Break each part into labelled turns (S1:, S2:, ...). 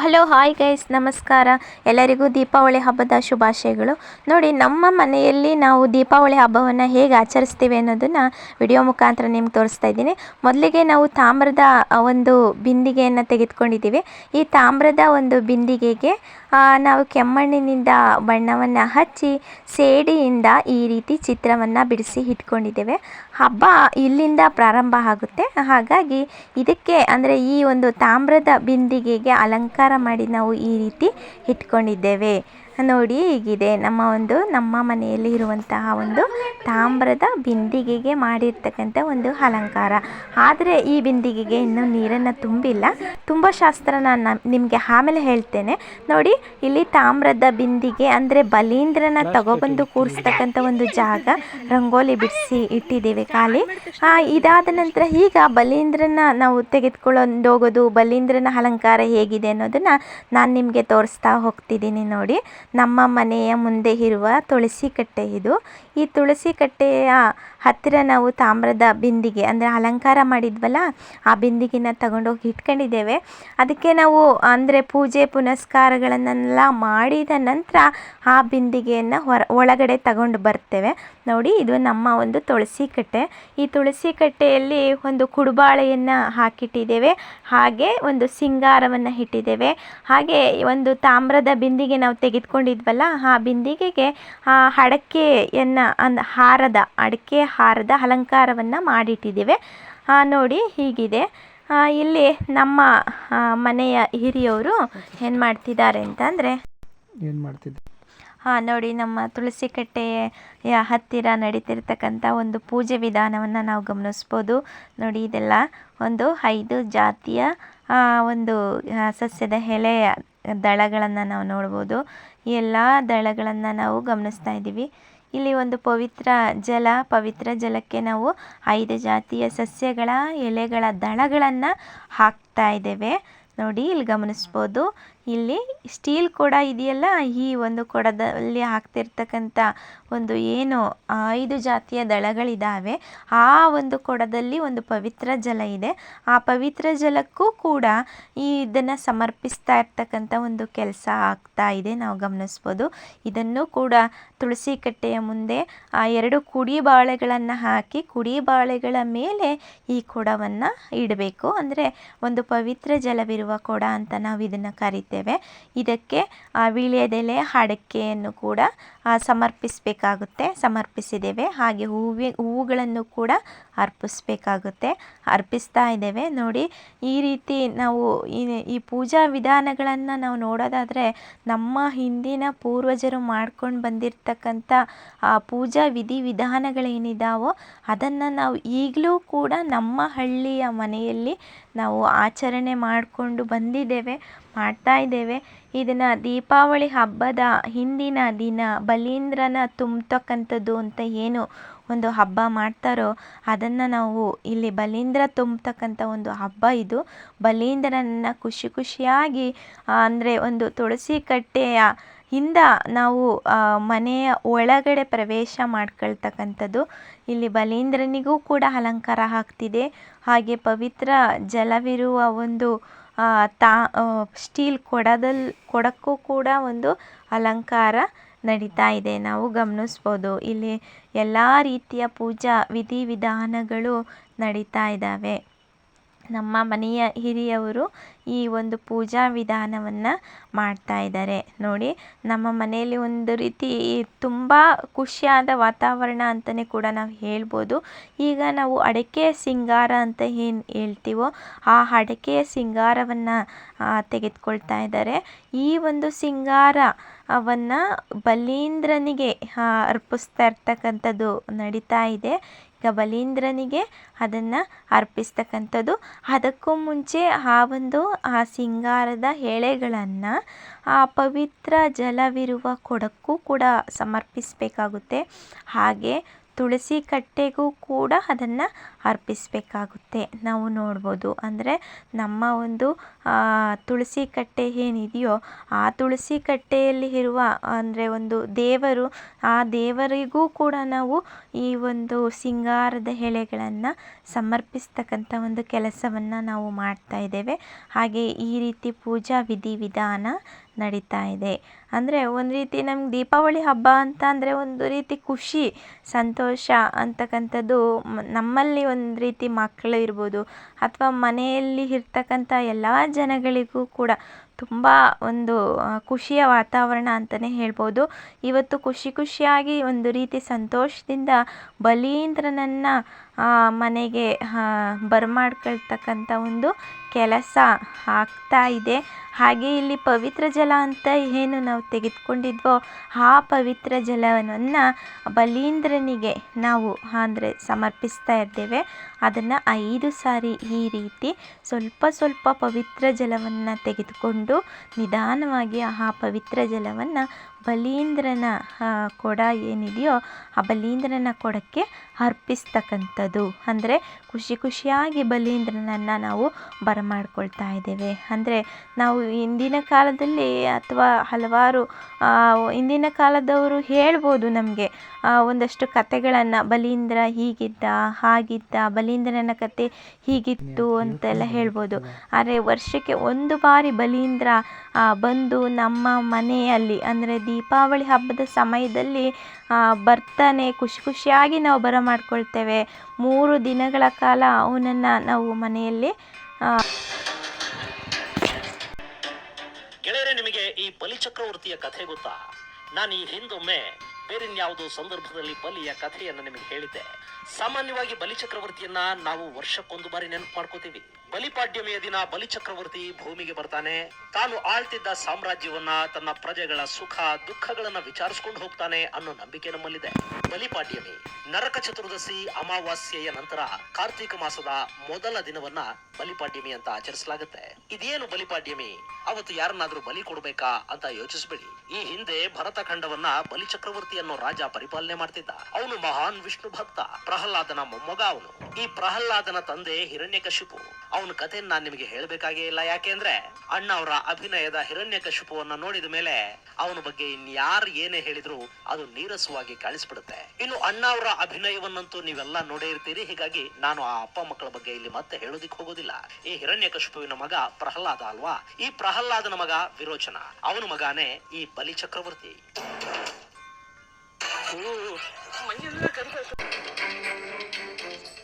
S1: Hello hi guys ನಮಸ್ಕಾರ. ಎಲ್ಲರಿಗೂ ದೀಪಾವಳಿ ಹಬ್ಬದ ಶುಭಾಶಯಗಳು. ನೋಡಿ, ನಮ್ಮ ಮನೆಯಲ್ಲಿ ನಾವು ದೀಪಾವಳಿ ಹಬ್ಬವನ್ನು ಹೇಗೆ ಆಚರಿಸ್ತೀವಿ ಅನ್ನೋದನ್ನು ವಿಡಿಯೋ ಮುಖಾಂತರ ನಿಮ್ಗೆ ತೋರಿಸ್ತಾ ಇದ್ದೀನಿ. ಮೊದಲಿಗೆ ನಾವು ತಾಮ್ರದ ಒಂದು ಬಿಂದಿಗೆಯನ್ನು ತೆಗೆದುಕೊಂಡಿದ್ದೀವಿ. ಈ ತಾಮ್ರದ ಒಂದು ಬಿಂದಿಗೆಗೆ ನಾವು ಕೆಮ್ಮಣ್ಣಿನಿಂದ ಬಣ್ಣವನ್ನು ಹಚ್ಚಿ ಸೇಡಿಯಿಂದ ಈ ರೀತಿ ಚಿತ್ರವನ್ನು ಬಿಡಿಸಿ ಇಟ್ಕೊಂಡಿದ್ದೇವೆ. ಹಬ್ಬ ಇಲ್ಲಿಂದ ಪ್ರಾರಂಭ ಆಗುತ್ತೆ. ಹಾಗಾಗಿ ಇದಕ್ಕೆ ಅಂದರೆ ಈ ಒಂದು ತಾಮ್ರದ ಬಿಂದಿಗೆಗೆ ಅಲಂಕಾರ ಮಾಡಿ ನಾವು ಈ ರೀತಿ ಇಟ್ಕೊಂಡಿದ್ದೇವೆ. ನೋಡಿ ಹೀಗಿದೆ. ನಮ್ಮ ಒಂದು, ನಮ್ಮ ಮನೆಯಲ್ಲಿ ಇರುವಂತಹ ಒಂದು ತಾಮ್ರದ ಬಿಂದಿಗೆಗೆ ಮಾಡಿರ್ತಕ್ಕಂಥ ಒಂದು ಅಲಂಕಾರ. ಆದರೆ ಈ ಬಿಂದಿಗೆಗೆ ಇನ್ನೂ ನೀರನ್ನು ತುಂಬಿಲ್ಲ. ತುಂಬ ಶಾಸ್ತ್ರ ನಾನು ನಿಮಗೆ ಆಮೇಲೆ ಹೇಳ್ತೇನೆ. ನೋಡಿ, ಇಲ್ಲಿ ತಾಮ್ರದ ಬಿಂದಿಗೆ ಅಂದರೆ ಬಲೀಂದ್ರನ ತಗೊಬಂದು ಕೂರಿಸ್ತಕ್ಕಂಥ ಒಂದು ಜಾಗ ರಂಗೋಲಿ ಬಿಡಿಸಿ ಇಟ್ಟಿದ್ದೇವೆ ಖಾಲಿ. ಇದಾದ ನಂತರ ಈಗ ಬಲೀಂದ್ರನ ನಾವು ತೆಗೆದುಕೊಳ್ಳೊಂದು ಹೋಗೋದು ಬಲೀಂದ್ರನ ಅಲಂಕಾರ ಹೇಗಿದೆ ಅನ್ನೋದನ್ನು ನಾನು ನಿಮಗೆ ತೋರಿಸ್ತಾ ಹೋಗ್ತಿದ್ದೀನಿ ನೋಡಿ. ನಮ್ಮ ಮನೆಯ ಮುಂದೆ ಇರುವ ತುಳಸಿ ಕಟ್ಟೆ ಇದು. ಈ ತುಳಸಿ ಕಟ್ಟೆಯ ಹತ್ತಿರ ನಾವು ತಾಮ್ರದ ಬಿಂದಿಗೆ, ಅಂದರೆ ಅಲಂಕಾರ ಮಾಡಿದ್ವಲ್ಲ, ಆ ಬಿಂದಿಗೆನ ತಗೊಂಡೋಗಿ ಇಟ್ಕೊಂಡಿದ್ದೇವೆ. ಅದಕ್ಕೆ ನಾವು, ಅಂದರೆ ಪೂಜೆ ಪುನಸ್ಕಾರಗಳನ್ನೆಲ್ಲ ಮಾಡಿದ ನಂತರ ಆ ಬಿಂದಿಗೆಯನ್ನು ಹೊರ, ಒಳಗಡೆ ತಗೊಂಡು ಬರ್ತೇವೆ. ನೋಡಿ, ಇದು ನಮ್ಮ ಒಂದು ತುಳಸಿ ಕಟ್ಟೆ. ಈ ತುಳಸಿ ಕಟ್ಟೆಯಲ್ಲಿ ಒಂದು ಕುಡುಬಾಳೆಯನ್ನು ಹಾಕಿಟ್ಟಿದ್ದೇವೆ. ಹಾಗೆ ಒಂದು ಸಿಂಗಾರವನ್ನು ಇಟ್ಟಿದ್ದೇವೆ. ಹಾಗೆ ಒಂದು ತಾಮ್ರದ ಬಿಂದಿಗೆ ನಾವು ತೆಗೆದುಕೊಂಡಿದ್ವಲ್ಲ, ಆ ಬಿಂದಿಗೆಗೆ ಆ ಅಡಕೆಯನ್ನು, ಅಂದ, ಹಾರದ ಅಡಕೆ ಹಾರದ ಅಲಂಕಾರವನ್ನು ಮಾಡಿಟ್ಟಿದ್ದೇವೆ. ಆ, ನೋಡಿ ಹೀಗಿದೆ. ಆ, ಇಲ್ಲಿ ನಮ್ಮ ಮನೆಯ ಹಿರಿಯವರು ಏನು ಮಾಡ್ತಿದ್ದಾರೆ ಅಂತಂದರೆ
S2: ಏನು ಮಾಡ್ತಿದ್ದೆ
S1: ಹಾಂ ನೋಡಿ ನಮ್ಮ ತುಳಸಿ ಕಟ್ಟೆಯ ಹತ್ತಿರ ನಡೀತಿರ್ತಕ್ಕಂಥ ಒಂದು ಪೂಜೆ ವಿಧಾನವನ್ನು ನಾವು ಗಮನಿಸ್ಬೋದು. ನೋಡಿ ಇದೆಲ್ಲ ಒಂದು ಐದು ಜಾತಿಯ ಒಂದು ಸಸ್ಯದ ಎಲೆಯ ದಳಗಳನ್ನು ನಾವು ನೋಡ್ಬೋದು. ಎಲ್ಲ ದಳಗಳನ್ನು ನಾವು ಗಮನಿಸ್ತಾ ಇದ್ದೀವಿ. ಇಲ್ಲಿ ಒಂದು ಪವಿತ್ರ ಜಲ, ಪವಿತ್ರ ಜಲಕ್ಕೆ ನಾವು ಐದು ಜಾತಿಯ ಸಸ್ಯಗಳ, ಎಲೆಗಳ ದಳಗಳನ್ನ ಹಾಕ್ತಾ ಇದ್ದೇವೆ. ನೋಡಿ, ಇಲ್ಲಿ ಗಮನಿಸ್ಬೋದು. ಇಲ್ಲಿ ಸ್ಟೀಲ್ ಕೊಡ ಇದೆಯಲ್ಲ, ಈ ಒಂದು ಕೊಡದಲ್ಲಿ ಹಾಕ್ತಿರ್ತಕ್ಕಂಥ ಒಂದು ಏನು ಐದು ಜಾತಿಯ ದಳಗಳಿದ್ದಾವೆ ಆ ಒಂದು ಕೊಡದಲ್ಲಿ ಒಂದು ಪವಿತ್ರ ಜಲ ಇದೆ. ಆ ಪವಿತ್ರ ಜಲಕ್ಕೂ ಕೂಡ ಈ ಇದನ್ನು ಸಮರ್ಪಿಸ್ತಾ ಇರ್ತಕ್ಕಂಥ ಒಂದು ಕೆಲಸ ಆಗ್ತಾ ಇದೆ, ನಾವು ಗಮನಿಸ್ಬೋದು. ಇದನ್ನು ಕೂಡ ತುಳಸಿ ಕಟ್ಟೆಯ ಮುಂದೆ, ಆ ಎರಡು ಕುಡಿ ಬಾಳೆಗಳನ್ನು ಹಾಕಿ, ಕುಡಿ ಬಾಳೆಗಳ ಮೇಲೆ ಈ ಕೊಡವನ್ನು ಇಡಬೇಕು. ಅಂದರೆ ಒಂದು ಪವಿತ್ರ ಜಲವಿರುವ ಕೊಡ ಅಂತ ನಾವು ಇದನ್ನು ಕರಿತೇವೆ. ಇದಕ್ಕೆ, ಆ ವೀಳ್ಯದೆಲೆ ಅಡಕೆಯನ್ನು ಕೂಡ ಸಮರ್ಪಿಸಬೇಕಾಗುತ್ತೆ. ಸಮರ್ಪಿಸಿದ್ದೇವೆ. ಹಾಗೆ ಹೂವಿ, ಹೂವುಗಳನ್ನು ಕೂಡ ಅರ್ಪಿಸಬೇಕಾಗುತ್ತೆ. ಅರ್ಪಿಸ್ತಾ ಇದ್ದೇವೆ. ನೋಡಿ, ಈ ರೀತಿ ನಾವು ಈ ಪೂಜಾ ವಿಧಾನಗಳನ್ನು ನಾವು ನೋಡೋದಾದರೆ, ನಮ್ಮ ಹಿಂದಿನ ಪೂರ್ವಜರು ಮಾಡ್ಕೊಂಡು ಬಂದಿರತಕ್ಕಂಥ, ಆ, ಪೂಜಾ ವಿಧಿ ವಿಧಾನಗಳೇನಿದಾವೋ, ಅದನ್ನು ನಾವು ಈಗಲೂ ಕೂಡ ನಮ್ಮ ಹಳ್ಳಿಯ ಮನೆಯಲ್ಲಿ ನಾವು ಆಚರಣೆ ಮಾಡಿಕೊಂಡು ಬಂದಿದ್ದೇವೆ. ಮಾಡ್ತಾ ಇದ್ದೇವೆ. ಇದನ್ನು ದೀಪಾವಳಿ ಹಬ್ಬದ ಹಿಂದಿನ ದಿನ ಬಲೀಂದ್ರನ ತುಂಬತಕ್ಕಂಥದ್ದು ಅಂತ ಏನು ಒಂದು ಹಬ್ಬ ಮಾಡ್ತಾರೋ ಅದನ್ನು ನಾವು ಇಲ್ಲಿ ಬಲೀಂದ್ರ ತುಂಬತಕ್ಕಂಥ ಒಂದು ಹಬ್ಬ ಇದು. ಬಲೀಂದ್ರನನ್ನು ಖುಷಿ ಖುಷಿಯಾಗಿ ಅಂದರೆ ಒಂದು ತುಳಸಿ ಕಟ್ಟೆಯ ಹಿಂದ ನಾವು ಮನೆಯ ಒಳಗಡೆ ಪ್ರವೇಶ ಮಾಡ್ಕೊಳ್ತಕ್ಕಂಥದ್ದು. ಇಲ್ಲಿ ಬಲೀಂದ್ರನಿಗೂ ಕೂಡ ಅಲಂಕಾರ ಆಗ್ತಿದೆ. ಹಾಗೆ ಪವಿತ್ರ ಜಲವಿರುವ ಒಂದು ತಾ ಆ, ಸ್ಟೀಲ್ ಕೊಡದಲ್ ಕೊಡಕ್ಕೂ ಕೂಡ ಒಂದು ಅಲಂಕಾರ ನಡೀತಾ ಇದೆ. ನಾವು ಗಮನಿಸ್ಬೋದು. ಇಲ್ಲಿ ಎಲ್ಲಾ ರೀತಿಯ ಪೂಜಾ ವಿಧಿ ವಿಧಾನಗಳು ನಡೀತಾ ಇದ್ದಾವೆ. ನಮ್ಮ ಮನೆಯ ಹಿರಿಯವರು ಈ ಒಂದು ಪೂಜಾ ವಿಧಾನವನ್ನು ಮಾಡ್ತಾ ಇದ್ದಾರೆ. ನೋಡಿ, ನಮ್ಮ ಮನೆಯಲ್ಲಿ ಒಂದು ರೀತಿ ತುಂಬ ಖುಷಿಯಾದ ವಾತಾವರಣ ಅಂತಲೇ ಕೂಡ ನಾವು ಹೇಳ್ಬೋದು. ಈಗ ನಾವು ಅಡಿಕೆ ಸಿಂಗಾರ ಅಂತ ಏನು ಹೇಳ್ತೀವೋ, ಆ ಅಡಕೆಯ ಸಿಂಗಾರವನ್ನು ತೆಗೆದುಕೊಳ್ತಾ ಇದ್ದಾರೆ. ಈ ಒಂದು ಸಿಂಗಾರ, ಅವನ್ನು ಬಲೀಂದ್ರನಿಗೆ ಅರ್ಪಿಸ್ತಾ ಇರ್ತಕ್ಕಂಥದ್ದು ನಡೀತಾ ಇದೆ. ಬಲೀಂದ್ರನಿಗೆ ಅದನ್ನು ಅರ್ಪಿಸ್ತಕ್ಕಂಥದ್ದು. ಅದಕ್ಕೂ ಮುಂಚೆ ಆ ಒಂದು, ಆ ಸಿಂಗಾರದ ಎಳೆಗಳನ್ನು, ಆ ಪವಿತ್ರ ಜಲವಿರುವ ಕೊಡಕ್ಕೂ ಕೂಡ ಸಮರ್ಪಿಸಬೇಕಾಗುತ್ತೆ. ಹಾಗೆ ತುಳಸಿ ಕಟ್ಟೆಗೂ ಕೂಡ ಅದನ್ನು ಅರ್ಪಿಸಬೇಕಾಗುತ್ತೆ. ನಾವು ನೋಡ್ಬೋದು. ಅಂದರೆ ನಮ್ಮ ಒಂದು ತುಳಸಿ ಕಟ್ಟೆ ಏನಿದೆಯೋ, ಆ ತುಳಸಿ ಕಟ್ಟೆಯಲ್ಲಿ ಇರುವ, ಅಂದರೆ ಒಂದು ದೇವರು, ಆ ದೇವರಿಗೂ ಕೂಡ ನಾವು ಈ ಒಂದು ಸಿಂಗಾರದ ಎಳೆಗಳನ್ನು ಸಮರ್ಪಿಸ್ತಕ್ಕಂಥ ಒಂದು ಕೆಲಸವನ್ನು ನಾವು ಮಾಡ್ತಾ ಇದ್ದೇವೆ. ಹಾಗೆ ಈ ರೀತಿ ಪೂಜಾ ವಿಧಿವಿಧಾನ ನಡೀತಾ ಇದೆ. ಅಂದರೆ ಒಂದು ರೀತಿ ನಮ್ಗೆ ದೀಪಾವಳಿ ಹಬ್ಬ ಅಂತ ಅಂದರೆ ಒಂದು ರೀತಿ ಖುಷಿ, ಸಂತೋಷ ಅಂತಕ್ಕಂಥದ್ದು ನಮ್ಮಲ್ಲಿ ಒಂದು ರೀತಿ ಮಕ್ಕಳು ಇರ್ಬೋದು ಅಥವಾ ಮನೆಯಲ್ಲಿ ಇರ್ತಕ್ಕಂಥ ಎಲ್ಲ ಜನಗಳಿಗೂ ಕೂಡ ತುಂಬ ಒಂದು ಖುಷಿಯ ವಾತಾವರಣ ಅಂತಲೇ ಹೇಳ್ಬೋದು. ಇವತ್ತು ಖುಷಿ ಖುಷಿಯಾಗಿ ಒಂದು ರೀತಿ ಸಂತೋಷದಿಂದ ಬಲೀಂದ್ರನನ್ನು ಮನೆಗೆ ಬರಮಾಡ್ಕೊಳ್ತಕ್ಕಂಥ ಒಂದು ಕೆಲಸ ಆಗ್ತಾ ಇದೆ. ಹಾಗೆ ಇಲ್ಲಿ ಪವಿತ್ರ ಜಲ ಅಂತ ಏನು ನಾವು ತೆಗೆದುಕೊಂಡಿದ್ವೋ, ಆ ಪವಿತ್ರ ಜಲವನ್ನು ಬಲೀಂದ್ರನಿಗೆ ನಾವು ಅಂದರೆ ಸಮರ್ಪಿಸ್ತಾ ಇದ್ದೇವೆ. ಅದನ್ನು ಐದು ಸಾರಿ ಈ ರೀತಿ ಸ್ವಲ್ಪ ಸ್ವಲ್ಪ ಪವಿತ್ರ ಜಲವನ್ನು ತೆಗೆದುಕೊಂಡು ನಿಧಾನವಾಗಿ ಆ ಪವಿತ್ರ ಜಲವನ್ನು ಬಲೀಂದ್ರನ ಕೊಡ ಏನಿದೆಯೋ ಆ ಬಲೀಂದ್ರನ ಕೊಡಕ್ಕೆ ಅರ್ಪಿಸ್ತಕ್ಕಂಥದ್ದು. ಅಂದರೆ ಖುಷಿ ಖುಷಿಯಾಗಿ ಬಲೀಂದ್ರನನ್ನು ನಾವು ಬರಮಾಡ್ಕೊಳ್ತಾ ಇದ್ದೇವೆ. ಅಂದರೆ ನಾವು ಇಂದಿನ ಕಾಲದಲ್ಲಿ ಅಥವಾ ಹಲವಾರು ಇಂದಿನ ಕಾಲದವರು ಹೇಳ್ಬೋದು ನಮಗೆ ಒಂದಷ್ಟು ಕಥೆಗಳನ್ನು ಬಲೀಂದ್ರ ಹೀಗಿದ್ದ, ಹಾಗಿದ್ದ, ಬಲೀಂದ್ರನ ಕತೆ ಹೀಗಿತ್ತು ಅಂತೆಲ್ಲ ಹೇಳ್ಬೋದು. ಆದರೆ ವರ್ಷಕ್ಕೆ ಒಂದು ಬಾರಿ ಬಲೀಂದ್ರ ಬಂದು ನಮ್ಮ ಮನೆಯಲ್ಲಿ, ಅಂದರೆ ದೀಪಾವಳಿ ಹಬ್ಬದ ಸಮಯದಲ್ಲಿ ಬರ್ತಾನೆ, ಖುಷಿ ಖುಷಿಯಾಗಿ ನಾವು ಬರಮಾಡ್ಕೊಳ್ತೇವೆ. ಮೂರು ದಿನಗಳ ಕಾಲ ಅವನನ್ನು ನಾವು ಮನೆಯಲ್ಲಿ
S2: ಗೆಳೆಯರೆ, ನಿಮಗೆ ಈ ಬಲಿಚಕ್ರವರ್ತಿಯ ಕಥೆ ಗೊತ್ತಾ? ನಾನು ಈ ಹಿಂದೊಮ್ಮೆ ಬೇರಿನ್ಯಾವುದೋ ಸಂದರ್ಭದಲ್ಲಿ ಬಲಿಯ ಕಥೆಯನ್ನು ನಿಮಗೆ ಹೇಳಿದ್ದೆ. ಸಾಮಾನ್ಯವಾಗಿ ಬಲಿ ಚಕ್ರವರ್ತಿಯನ್ನ ನಾವು ವರ್ಷಕ್ಕೊಂದು ಬಾರಿ ನೆನಪು ಮಾಡ್ಕೋತೀವಿ. ಬಲಿಪಾಡ್ಯಮಿಯ ದಿನ ಬಲಿ ಚಕ್ರವರ್ತಿ ಭೂಮಿಗೆ ಬರ್ತಾನೆ. ತಾನು ಆಳ್ತಿದ್ದ ಸಾಮ್ರಾಜ್ಯವನ್ನ, ತನ್ನ ಪ್ರಜೆಗಳ ಸುಖ, ದುಃಖಗಳನ್ನ ವಿಚಾರಿಸ್ಕೊಂಡು ಹೋಗ್ತಾನೆ ಅನ್ನೋ ನಂಬಿಕೆ ನಮ್ಮಲ್ಲಿದೆ. ಬಲಿಪಾಡ್ಯಮಿ ನರಕ ಚತುರ್ದಶಿ ಅಮಾವಾಸ್ಯೆಯ ನಂತರ ಕಾರ್ತಿಕ ಮಾಸದ ಮೊದಲ ದಿನವನ್ನ ಬಲಿಪಾಡ್ಯಮಿ ಅಂತ ಆಚರಿಸಲಾಗುತ್ತೆ. ಇದೇನು ಬಲಿಪಾಡ್ಯಮಿ ಅವತ್ತು ಯಾರನ್ನಾದ್ರೂ ಬಲಿ ಕೊಡ್ಬೇಕಾ ಅಂತ ಯೋಚಿಸಬೇಡಿ. ಈ ಹಿಂದೆ ಭರತ ಖಂಡವನ್ನ ಬಲಿ ಚಕ್ರವರ್ತಿ ಅನ್ನೋ ರಾಜ ಪರಿಪಾಲನೆ ಮಾಡ್ತಿದ್ದ. ಅವನು ಮಹಾನ್ ವಿಷ್ಣು ಭಕ್ತ, ಪ್ರಹ್ಲಾದನ ಮೊಮ್ಮಗ ಅವನು. ಈ ಪ್ರಹ್ಲಾದನ ತಂದೆ ಹಿರಣ್ಯಕಶಿಪು. ಅವನ ಕಥೆಯನ್ನು ನಾನು ನಿಮಗೆ ಹೇಳಬೇಕಾಗೇ ಇಲ್ಲ, ಯಾಕೆಂದ್ರೆ ಅಣ್ಣ ಅವರ ಅಭಿನಯದ ಹಿರಣ್ಯಕಶಿಪುವನ್ನ ನೋಡಿದ ಮೇಲೆ ಅವನ ಬಗ್ಗೆ ಇನ್ಯಾರು ಏನೇ ಹೇಳಿದ್ರು ಅದು ನೀರಸವಾಗಿ ಕಾಣಿಸ್ಬಿಡುತ್ತೆ. ಇನ್ನು ಅಣ್ಣ ಅವರ ಅಭಿನಯವನ್ನಂತೂ ನೀವೆಲ್ಲ ನೋಡೇ ಇರ್ತೀರಿ, ಹೀಗಾಗಿ ನಾನು ಆ ಅಪ್ಪ ಮಕ್ಕಳ ಬಗ್ಗೆ ಇಲ್ಲಿ ಮತ್ತೆ ಹೇಳೋದಿಕ್ ಹೋಗೋದಿಲ್ಲ. ಈ ಹಿರಣ್ಯಕಶಿಪುವಿನ ಮಗ ಪ್ರಹ್ಲಾದ ಅಲ್ವಾ? ಈ ಪ್ರಹ್ಲಾದನ ಮಗ ವಿರೋಚನ. ಅವನ ಮಗಾನೇ ಈ ಬಲಿ ಚಕ್ರವರ್ತಿ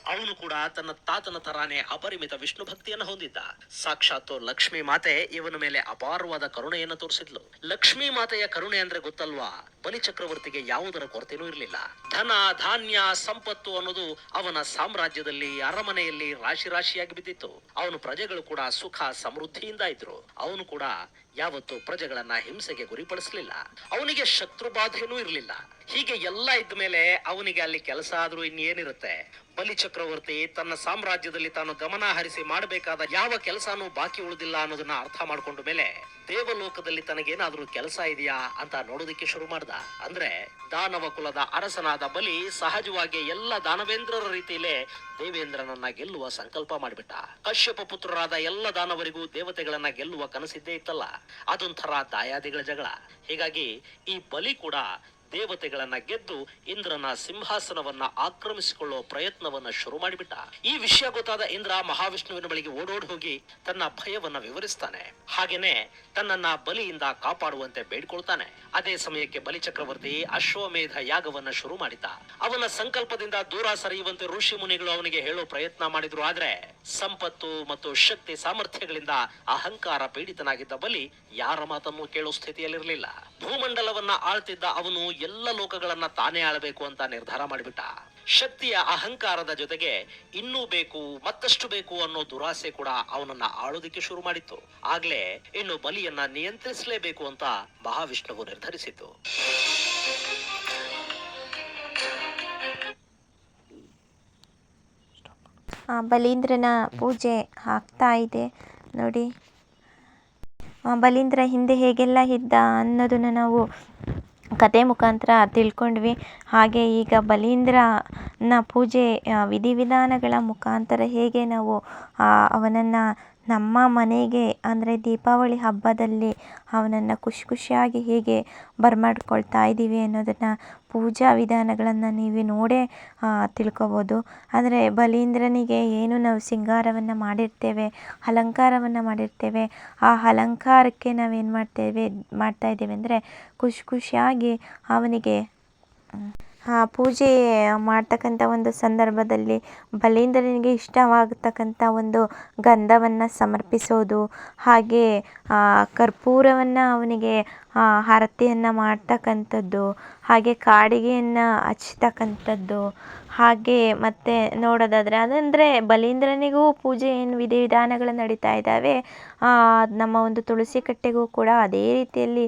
S2: ಅವನು ಕೂಡ ತನ್ನ ತಾತನ ತರಾನೇ ಅಪರಿಮಿತ ವಿಷ್ಣು ಭಕ್ತಿಯನ್ನು ಹೊಂದಿದ್ದ. ಸಾಕ್ಷಾತ್ ಲಕ್ಷ್ಮಿ ಮಾತೆ ಇವನ ಮೇಲೆ ಅಪಾರವಾದ ಕರುಣೆಯನ್ನು ತೋರಿಸಿದ್ಲು. ಲಕ್ಷ್ಮೀ ಮಾತೆಯ ಕರುಣೆ ಅಂದ್ರೆ ಗೊತ್ತಲ್ವಾ? ಬಲಿ ಚಕ್ರವರ್ತಿಗೆ ಯಾವುದರ ಕೊರತೆನೂ ಇರಲಿಲ್ಲ. ಧನ, ಧಾನ್ಯ, ಸಂಪತ್ತು ಅನ್ನೋದು ಅವನ ಸಾಮ್ರಾಜ್ಯದಲ್ಲಿ, ಅರಮನೆಯಲ್ಲಿ ರಾಶಿ ರಾಶಿಯಾಗಿ ಬಿದ್ದಿತ್ತು. ಅವನು ಪ್ರಜೆಗಳು ಕೂಡ ಸುಖ, ಸಮೃದ್ಧಿಯಿಂದ ಇದ್ರು. ಅವನು ಕೂಡ ಯಾವತ್ತು ಪ್ರಜೆಗಳನ್ನ ಹಿಂಸೆಗೆ ಗುರಿಪಡಿಸಲಿಲ್ಲ. ಅವನಿಗೆ ಶತ್ರು ಬಾಧೆನೂ ಇರಲಿಲ್ಲ. ಹೀಗೆ ಎಲ್ಲ ಇದ್ದ ಮೇಲೆ ಅವನಿಗೆ ಅಲ್ಲಿ ಕೆಲಸ ಆದ್ರೂ ಇನ್ನೇನಿರುತ್ತೆ? ಬಲಿ ಚಕ್ರವರ್ತಿ ತನ್ನ ಸಾಮ್ರಾಜ್ಯದಲ್ಲಿ ತಾನು ಗಮನ ಹರಿಸಿ ಮಾಡಬೇಕಾದ ಯಾವ ಕೆಲಸನೂ ಬಾಕಿ ಉಳಿದಿಲ್ಲ ಅನ್ನೋದನ್ನ ಅರ್ಥ ಮಾಡ್ಕೊಂಡ ಮೇಲೆ ದೇವಲೋಕದಲ್ಲಿ ತನಗೇನಾದ್ರೂ ಕೆಲಸ ಇದೆಯಾ ಅಂತ ನೋಡೋದಕ್ಕೆ ಶುರು ಮಾಡ್ದ. ಅಂದ್ರೆ ದಾನವ ಕುಲದ ಅರಸನಾದ ಬಲಿ ಸಹಜವಾಗಿ ಎಲ್ಲ ದಾನವೇಂದ್ರರ ರೀತಿಯಲ್ಲೇ ದೇವೇಂದ್ರನನ್ನ ಗೆಲ್ಲುವ ಸಂಕಲ್ಪ ಮಾಡಿಬಿಟ್ಟ. ಕಶ್ಯಪ ಪುತ್ರರಾದ ಎಲ್ಲ ದಾನವರಿಗೂ ದೇವತೆಗಳನ್ನ ಗೆಲ್ಲುವ ಕನಸಿದ್ದೇ ಇತ್ತಲ್ಲ. ಅದೊಂಥರ ದಾಯಾದಿಗಳ ಜಗಳ. ಹೀಗಾಗಿ ಈ ಬಲಿ ಕೂಡ ದೇವತೆಗಳನ್ನ ಗೆದ್ದು ಇಂದ್ರನ ಸಿಂಹಾಸನವನ್ನ ಆಕ್ರಮಿಸಿಕೊಳ್ಳುವ ಪ್ರಯತ್ನವನ್ನ ಶುರು ಮಾಡಿಬಿಟ್ಟ. ಈ ವಿಷಯ ಗೊತ್ತಾದ ಇಂದ್ರ ಮಹಾವಿಷ್ಣುವಿನ ಬಳಿಗೆ ಓಡೋಡಿ ಹೋಗಿ ತನ್ನ ಭಯವನ್ನ ವಿವರಿಸ್ತಾನೆ. ಹಾಗೇನೆ ತನ್ನನ್ನ ಬಲಿಯಿಂದ ಕಾಪಾಡುವಂತೆ ಬೇಡ್ಕೊಳ್ತಾನೆ. ಅದೇ ಸಮಯಕ್ಕೆ ಬಲಿ ಚಕ್ರವರ್ತಿ ಅಶ್ವಮೇಧ ಯಾಗವನ್ನ ಶುರು ಮಾಡಿದ್ದ. ಅವನ ಸಂಕಲ್ಪದಿಂದ ದೂರ ಸರಿಯುವಂತೆ ಋಷಿ ಮುನಿಗಳು ಅವನಿಗೆ ಹೇಳೋ ಪ್ರಯತ್ನ ಮಾಡಿದ್ರು. ಆದ್ರೆ ಸಂಪತ್ತು ಮತ್ತು ಶಕ್ತಿ ಸಾಮರ್ಥ್ಯಗಳಿಂದ ಅಹಂಕಾರ ಪೀಡಿತನಾಗಿದ್ದ ಬಲಿ ಯಾರ ಮಾತನ್ನು ಕೇಳೋ ಸ್ಥಿತಿಯಲ್ಲಿರಲಿಲ್ಲ. ಭೂಮಂಡಲವನ್ನ ಆಳ್ತಿದ್ದ ಅವನು ಎಲ್ಲ ಲೋಕಗಳನ್ನ ತಾನೇ ಆಳಬೇಕು ಅಂತ ನಿರ್ಧಾರ ಮಾಡಿಬಿಟ್ಟ. ಶಕ್ತಿಯ ಅಹಂಕಾರದ ಜೊತೆಗೆ ಇನ್ನೂ ಬೇಕು, ಮತ್ತಷ್ಟು ಬೇಕು ಅನ್ನೋ ದುರಾಸೆ ಕೂಡ ಅವನನ್ನ ಆಳೋದಿಕ್ಕೆ ಶುರು ಮಾಡಿತ್ತು. ಆಗ್ಲೇ ಇನ್ನು ಬಲಿಯನ್ನ ನಿಯಂತ್ರಿಸಲೇಬೇಕು ಅಂತ ಮಹಾವಿಷ್ಣುವು ನಿರ್ಧರಿಸಿತು
S1: ಬಲೀಂದ್ರನ ಪೂಜೆ ಆಗ್ತಾ ಇದೆ. ನೋಡಿ ಬಲೀಂದ್ರ ಹಿಂದೆ ಹೇಗೆಲ್ಲ ಇದ್ದ ಅನ್ನೋದನ್ನ ನಾವು ಕತೆ ಮುಖಾಂತರ ತಿಳ್ಕೊಂಡ್ವಿ. ಹಾಗೆ ಈಗ ಬಲೀಂದ್ರನ ಪೂಜೆ ವಿಧಿವಿಧಾನಗಳ ಮುಖಾಂತರ ಹೇಗೆ ನಾವು ಅವನನ್ನು ನಮ್ಮ ಮನೆಗೆ, ಅಂದರೆ ದೀಪಾವಳಿ ಹಬ್ಬದಲ್ಲಿ ಅವನನ್ನು ಖುಷಿ ಖುಷಿಯಾಗಿ ಹೇಗೆ ಬರಮಾಡ್ಕೊಳ್ತಾ ಇದ್ದೀವಿ ಅನ್ನೋದನ್ನು ಪೂಜಾ ವಿಧಾನಗಳನ್ನು ನೀವು ನೋಡೇ ತಿಳ್ಕೊಬೋದು. ಆದರೆ ಬಲೀಂದ್ರನಿಗೆ ಏನು ನಾವು ಸಿಂಗಾರವನ್ನು ಮಾಡಿರ್ತೇವೆ, ಅಲಂಕಾರವನ್ನು ಮಾಡಿರ್ತೇವೆ, ಆ ಅಲಂಕಾರಕ್ಕೆ ನಾವೇನು ಮಾಡ್ತೇವೆ, ಮಾಡ್ತಾ ಇದ್ದೇವೆ ಅಂದರೆ ಖುಷಿ ಖುಷಿಯಾಗಿ ಅವನಿಗೆ ಆ ಪೂಜೆ ಮಾಡ್ತಕ್ಕಂಥ ಒಂದು ಸಂದರ್ಭದಲ್ಲಿ ಬಲೀಂದ್ರನಿಗೆ ಇಷ್ಟವಾಗತಕ್ಕಂಥ ಒಂದು ಗಂಧವನ್ನು ಸಮರ್ಪಿಸೋದು ಹಾಗೆ ಕರ್ಪೂರವನ್ನು ಅವನಿಗೆ ಆರತಿಯನ್ನು ಮಾಡ್ತಕ್ಕಂಥದ್ದು, ಹಾಗೆ ಕಾಡಿಗೆಯನ್ನು ಹಚ್ತಕ್ಕಂಥದ್ದು, ಹಾಗೆ ಮತ್ತೆ ನೋಡೋದಾದರೆ ಅದಂದರೆ ಬಲೀಂದ್ರನಿಗೂ ಪೂಜೆ ಏನು ವಿಧಿ ವಿಧಾನಗಳು ನಡೀತಾ ಇದ್ದಾವೆ ನಮ್ಮ ಒಂದು ತುಳಸಿ ಕಟ್ಟೆಗೂ ಕೂಡ ಅದೇ ರೀತಿಯಲ್ಲಿ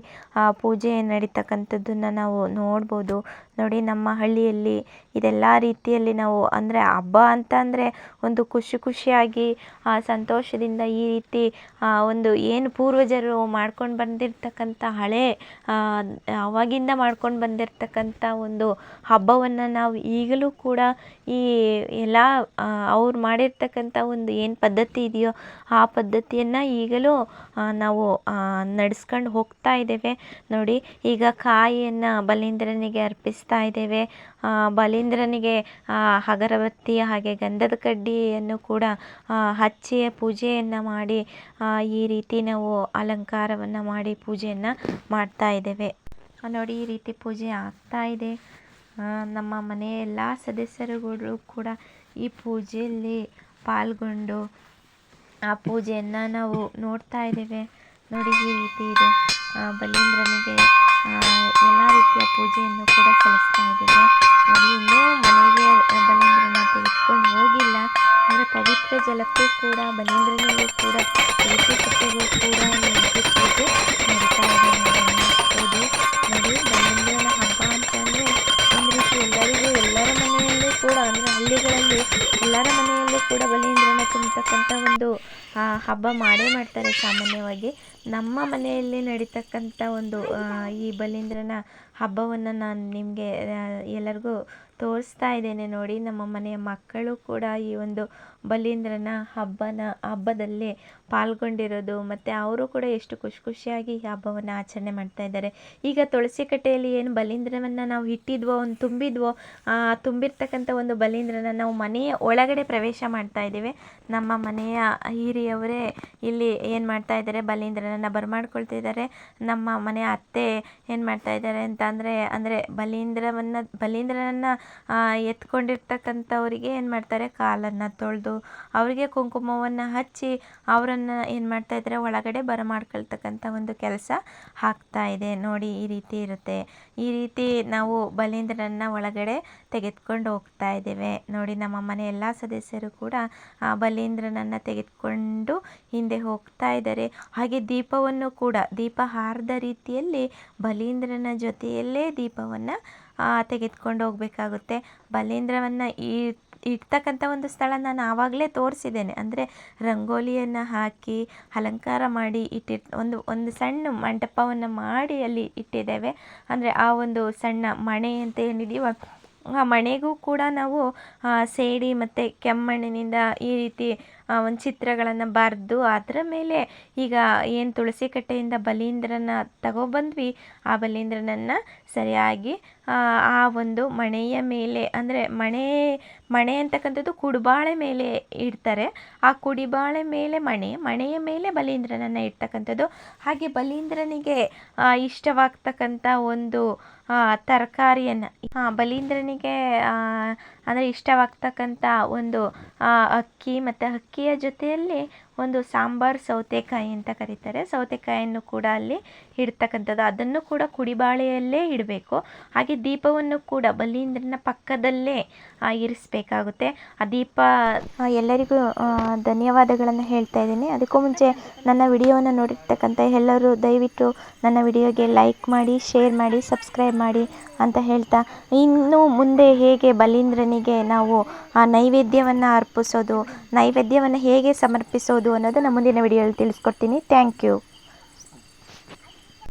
S1: ಪೂಜೆ ನಡೀತಕ್ಕಂಥದ್ದನ್ನು ನಾವು ನೋಡ್ಬೋದು. ನೋಡಿ, ನಮ್ಮ ಹಳ್ಳಿಯಲ್ಲಿ ಇದೆಲ್ಲ ರೀತಿಯಲ್ಲಿ ನಾವು ಅಂದರೆ ಹಬ್ಬ ಅಂತ ಅಂದರೆ ಒಂದು ಖುಷಿ ಖುಷಿಯಾಗಿ ಸಂತೋಷದಿಂದ ಈ ರೀತಿ ಒಂದು ಏನು ಪೂರ್ವಜರು ಮಾಡ್ಕೊಂಡು ಬಂದಿರತಕ್ಕಂಥ ಹಳೇ ಆವಾಗಿಂದ ಮಾಡ್ಕೊಂಡು ಬಂದಿರತಕ್ಕಂಥ ಒಂದು ಹಬ್ಬವನ್ನು ನಾವು ಈಗಲೂ ಕೂಡ ಈ ಎಲ್ಲ ಅವ್ರು ಮಾಡಿರ್ತಕ್ಕಂಥ ಒಂದು ಏನು ಪದ್ಧತಿ ಇದೆಯೋ ಆ ಪದ್ಧತಿಯನ್ನು ಈಗಲೂ ನಾವು ನಡೆಸ್ಕೊಂಡು ಹೋಗ್ತಾ ಇದ್ದೇವೆ. ನೋಡಿ, ಈಗ ಕಾಯಿಯನ್ನು ಬಲೀಂದ್ರನಿಗೆ ಅರ್ಪಿಸ್ತಾ ಇದ್ದೇವೆ. ಬಲೀಂದ್ರನಿಗೆ ಅಗರಬತ್ತಿ ಹಾಗೆ ಗಂಧದ ಕಡ್ಡಿಯನ್ನು ಕೂಡ ಹಚ್ಚಿ ಪೂಜೆಯನ್ನು ಮಾಡಿ ಈ ರೀತಿ ನಾವು ಅಲಂಕಾರವನ್ನು ಮಾಡಿ ಪೂಜೆಯನ್ನು ಮಾಡ್ತಾ ಇದ್ದೇವೆ. ನೋಡಿ, ಈ ರೀತಿ ಪೂಜೆ ಆಗ್ತಾ ಇದೆ. ನಮ್ಮ ಮನೆಯ ಎಲ್ಲ ಸದಸ್ಯರುಗಳು ಕೂಡ ಈ ಪೂಜೆಯಲ್ಲಿ ಪಾಲ್ಗೊಂಡು ಆ ಪೂಜೆಯನ್ನು ನಾವು ನೋಡ್ತಾ ಇದ್ದೇವೆ. ನೋಡಿ, ಈ ರೀತಿ ಇದೆ. ಬಲೀಂದ್ರನಿಗೆ ಎಲ್ಲ ರೀತಿಯ ಪೂಜೆಯನ್ನು ಕೂಡ ಸಲ್ಲಿಸ್ತಾ ಇದ್ದೇವೆ. ನೋಡಿ ಇನ್ನೂ ಮನೆಗೆ ಬಲೀಂದ್ರನ ತೆಗೆದುಕೊಂಡು ಹೋಗಿಲ್ಲ. ಅಂದರೆ ಪವಿತ್ರ ಜಲಕ್ಕೂ ಕೂಡ, ಬಲೀಂದ್ರನಿಗೂ ಕೂಡ ತುಳಸಿ ಕೂಡ ಇದೆ ನೋಡಿ, ಬಲೀಂದ್ರನ ಎಲ್ಲರಿಗೂ, ಎಲ್ಲರ ಮನೆಯಲ್ಲೂ ಕೂಡ, ಅಂದರೆ ಹಳ್ಳಿಗಳಲ್ಲಿ ಎಲ್ಲರ ಮನೆಯಲ್ಲೂ ಕೂಡ ಬಲೀಂದ್ರನ ತುಂಬತಕ್ಕಂಥ ಒಂದು ಹಬ್ಬ ಮಾಡೇ ಮಾಡ್ತಾರೆ ಸಾಮಾನ್ಯವಾಗಿ. ನಮ್ಮ ಮನೆಯಲ್ಲಿ ನಡೀತಕ್ಕಂಥ ಒಂದು ಈ ಬಲೀಂದ್ರನ ಹಬ್ಬವನ್ನು ನಾನು ನಿಮಗೆ ಎಲ್ಲರಿಗೂ ತೋರಿಸ್ತಾ ಇದ್ದೇನೆ ನೋಡಿ. ನಮ್ಮ ಮನೆಯ ಮಕ್ಕಳು ಕೂಡ ಈ ಒಂದು ಬಲೀಂದ್ರನ ಹಬ್ಬನ, ಹಬ್ಬದಲ್ಲಿ ಪಾಲ್ಗೊಂಡಿರೋದು. ಮತ್ತು ಅವರು ಕೂಡ ಎಷ್ಟು ಖುಷಿ ಖುಷಿಯಾಗಿ ಈ ಹಬ್ಬವನ್ನು ಆಚರಣೆ ಮಾಡ್ತಾ ಇದ್ದಾರೆ. ಈಗ ತುಳಸಿ ಕಟ್ಟೆಯಲ್ಲಿ ಏನು ಬಲೀಂದ್ರವನ್ನು ನಾವು ಇಟ್ಟಿದ್ವೋ, ಒಂದು ತುಂಬಿದ್ವೋ ತುಂಬಿರ್ತಕ್ಕಂಥ ಒಂದು ಬಲೀಂದ್ರನ ನಾವು ಮನೆಯ ಒಳಗಡೆ ಪ್ರವೇಶ ಮಾಡ್ತಾ ಇದ್ದೇವೆ. ನಮ್ಮ ಮನೆಯ ಹಿರಿಯವರೇ ಇಲ್ಲಿ ಏನು ಮಾಡ್ತಾ ಇದ್ದಾರೆ, ಬಲೀಂದ್ರನನ್ನು ಬರಮಾಡ್ಕೊಳ್ತಿದ್ದಾರೆ ನಮ್ಮ ಮನೆಯ ಅತ್ತೆ ಏನು ಮಾಡ್ತಾ ಇದ್ದಾರೆ ಅಂತ ಅಂದರೆ ಅಂದರೆ ಬಲೀಂದ್ರವನ್ನು, ಬಲೀಂದ್ರನನ್ನು ಎತ್ಕೊಂಡಿರ್ತಕ್ಕಂಥವರಿಗೆ ಏನು ಮಾಡ್ತಾರೆ, ಕಾಲನ್ನು ತೊಳೆದು ಅವರಿಗೆ ಕುಂಕುಮವನ್ನು ಹಚ್ಚಿ ಅವರನ್ನು ಏನು ಮಾಡ್ತಾ ಇದ್ದಾರೆ ಒಳಗಡೆ ಬರಮಾಡ್ಕೊಳ್ತಕ್ಕಂಥ ಒಂದು ಕೆಲಸ ಆಗ್ತಾ ಇದೆ. ನೋಡಿ, ಈ ರೀತಿ ಇರುತ್ತೆ. ಈ ರೀತಿ ನಾವು ಬಲೀಂದ್ರನನ್ನ ಒಳಗಡೆ ತೆಗೆದುಕೊಂಡು ಹೋಗ್ತಾ ಇದ್ದೇವೆ. ನೋಡಿ, ನಮ್ಮ ಮನೆ ಎಲ್ಲ ಸದಸ್ಯರು ಕೂಡ ಆ ಬಲೀಂದ್ರನನ್ನು ತೆಗೆದುಕೊಂಡು ಹಿಂದೆ ಹೋಗ್ತಾ ಇದ್ದಾರೆ. ಹಾಗೆ ದೀಪವನ್ನು ಕೂಡ ದೀಪ ಹಾರದ ರೀತಿಯಲ್ಲಿ ಬಲೀಂದ್ರನ ಜೊತೆಯಲ್ಲೇ ದೀಪವನ್ನು ತೆಗೆದುಕೊಂಡು ಹೋಗಬೇಕಾಗುತ್ತೆ. ಬಲೀಂದ್ರವನ್ನು ಈ ಇಡ್ತಕ್ಕಂಥ ಒಂದು ಸ್ಥಳ ನಾನು ಆವಾಗಲೇ ತೋರಿಸಿದ್ದೇನೆ. ಅಂದರೆ ರಂಗೋಲಿಯನ್ನು ಹಾಕಿ, ಅಲಂಕಾರ ಮಾಡಿ ಇಟ್ಟಿ ಒಂದು ಒಂದು ಸಣ್ಣ ಮಂಟಪವನ್ನು ಮಾಡಿ ಅಲ್ಲಿ ಇಟ್ಟಿದ್ದೇವೆ. ಅಂದರೆ ಆ ಒಂದು ಸಣ್ಣ ಮಣೆ ಅಂತ ಏನಿದೆಯೋ, ಆ ಮಣೆಗೂ ಕೂಡ ನಾವು ಸೇಡಿ ಮತ್ತು ಕೆಮ್ಮಣ್ಣಿನಿಂದ ಈ ರೀತಿ ಒಂದು ಚಿತ್ರಗಳನ್ನು ಬರೆದು ಅದರ ಮೇಲೆ ಈಗ ಏನು ತುಳಸಿ ಕಟ್ಟೆಯಿಂದ ಬಲೀಂದ್ರನ ತಗೊಬಂದ್ವಿ. ಆ ಬಲೀಂದ್ರನನ್ನು ಸರಿಯಾಗಿ, ಆ ಒಂದು ಮಣೆಯ ಮೇಲೆ, ಅಂದರೆ ಮಣೆ ಮಣೆ ಅಂತಕ್ಕಂಥದ್ದು ಕುಡಿಬಾಳೆ ಮೇಲೆ ಇಡ್ತಾರೆ. ಆ ಕುಡಿಬಾಳೆ ಮೇಲೆ ಮಣೆ, ಮಣೆಯ ಮೇಲೆ ಬಲೀಂದ್ರನನ್ನು ಇಡ್ತಕ್ಕಂಥದ್ದು. ಹಾಗೆ ಬಲೀಂದ್ರನಿಗೆ ಇಷ್ಟವಾಗ್ತಕ್ಕಂಥ ಒಂದು ತರಕಾರಿಯನ್ನು ಬಲೀಂದ್ರನಿಗೆ ಅಂದರೆ ಇಷ್ಟವಾಗ್ತಕ್ಕಂಥ ಒಂದು ಅಕ್ಕಿ ಮತ್ತು ಅಕ್ಕಿಯ ಜೊತೆಯಲ್ಲಿ ಒಂದು ಸಾಂಬಾರು ಸೌತೆಕಾಯಿ ಅಂತ ಕರೀತಾರೆ. ಸೌತೆಕಾಯಿಯನ್ನು ಕೂಡ ಅಲ್ಲಿ ಇಡ್ತಕ್ಕಂಥದ್ದು. ಅದನ್ನು ಕೂಡ ಕುಡಿಬಾಳೆಯಲ್ಲೇ ಇಡಬೇಕು. ಹಾಗೆ ದೀಪವನ್ನು ಕೂಡ ಬಲೀಂದ್ರನ ಪಕ್ಕದಲ್ಲೇ ಇರಿಸಬೇಕಾಗುತ್ತೆ. ಆ ದೀಪ ಎಲ್ಲರಿಗೂ ಧನ್ಯವಾದಗಳನ್ನು ಹೇಳ್ತಾ ಇದ್ದೀನಿ. ಅದಕ್ಕೂ ಮುಂಚೆ ನನ್ನ ವಿಡಿಯೋವನ್ನು ನೋಡಿರ್ತಕ್ಕಂಥ ಎಲ್ಲರೂ ದಯವಿಟ್ಟು ನನ್ನ ವಿಡಿಯೋಗೆ ಲೈಕ್ ಮಾಡಿ, ಶೇರ್ ಮಾಡಿ, ಸಬ್ಸ್ಕ್ರೈಬ್ ಮಾಡಿ ಅಂತ ಹೇಳ್ತಾ ಇನ್ನು ಮುಂದೆ ಹೇಗೆ ಬಲೀಂದ್ರನಿಗೆ ನಾವು, ಆ, ನೈವೇದ್ಯವನ್ನು ಅರ್ಪಿಸೋದು, ನೈವೇದ್ಯವನ್ನು ಹೇಗೆ ಸಮರ್ಪಿಸೋದು ಅನ್ನೋದನ್ನು ಮುಂದಿನ ವಿಡಿಯೋದಲ್ಲಿ ತಿಳಿಸ್ಕೊಡ್ತೀನಿ. Thank you